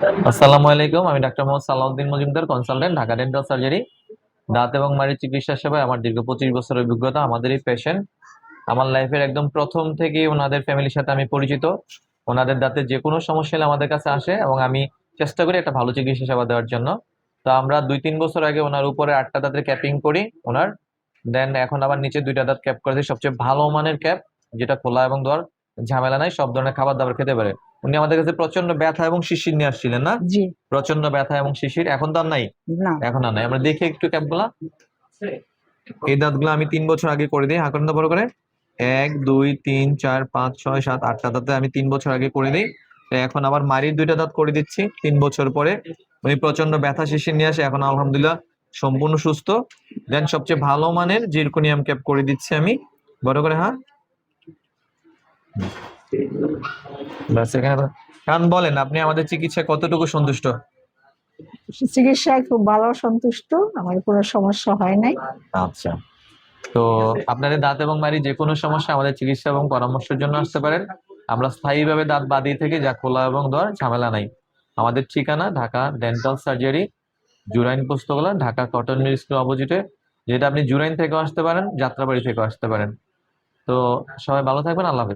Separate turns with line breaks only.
আসসালামু আলাইকুম, আমি doctor Mohammad Salauddin Majumdar consultant Dhaka dental surgery দাঁত এবং মাড়ির চিকিৎসা সেবায় আমার দীর্ঘ পঁচিশ বছরের অভিজ্ঞতা, আমাদের এই পেশেন্ট আমার লাইফের একদম প্রথম থেকেই ওনাদের ফ্যামিলির সাথে আমি পরিচিত। ওনাদের দাঁতের যে কোনো সমস্যা হলে আমাদের কাছে আসে এবং আমি চেষ্টা করি একটা ভালো চিকিৎসা সেবা দেওয়ার জন্য। তো আমরা দুই তিন বছর আগে ওনার উপরে আটটা দাঁতের ক্যাপিং করি, ওনার দেন এখন আবার নিচে দুইটা দাঁত ক্যাপ করেছি সবচেয়ে ভালো মানের ক্যাপ যেটা খোলা এবং দেওয়ার ঝামেলা নাই সব ধরনের খাবার দাবার খেতে পারে। উনি আমাদের কাছে প্রচণ্ড ব্যথা এবং শিশির নিয়ে আসছিলেন না?
জি।
প্রচণ্ড ব্যথা এবং শিশির এখন তো আর নাই?
না।
এখন আর নাই। আমরা দেখি একটু ক্যাপগুলা এই দাঁতগুলো আমি তিন বছর আগে করে দিই। হাঁকড়া বড় করে। এক দুই তিন চার পাঁচ ছয় সাত আটটা দাঁতে আমি তিন বছর আগে করে দিই। এখন আবার মারির দুইটা দাঁত করে দিচ্ছি তিন বছর পরে। উনি প্রচণ্ড ব্যথা শিশির নিয়ে আসে। এখন আলহামদুলিল্লাহ সম্পূর্ণ সুস্থ। দেন সবচেয়ে ভালো মানের জিরকোনিয়াম ক্যাপ করে দিচ্ছি আমি। বড় করে হ্যাঁ? ব্যাস এখানে তো- কারণ বলেন আপনি আমাদের চিকিৎসায় কতটুকু সন্তুষ্ট?
চিকিৎসায় খুব ভালো সন্তুষ্ট আমার কোনো সমস্যা হয় নাই।
আচ্ছা। তো আপনাদের দাঁত এবং মারি যে কোনো সমস্যা আমাদের চিকিৎসা এবং পরামর্শের জন্য আসতে পারেন। আমরা স্থায়ীভাবে দাঁত বাদিয়ে থেকে যা খোলা এবং দেওয়ার ঝামেলা নাই। আমাদের ঠিকানা ঢাকা ডেন্টাল সার্জারি জুরাইন পুস্তকালয় ঢাকা কটন মিল স্কুল অপোজিটে। যেটা আপনি জুরাইন থেকেও আসতে পারেন যাত্রাবাড়ি থেকেও আসতে পারেন। তো সবাই ভালো থাকবেন আল্লাহ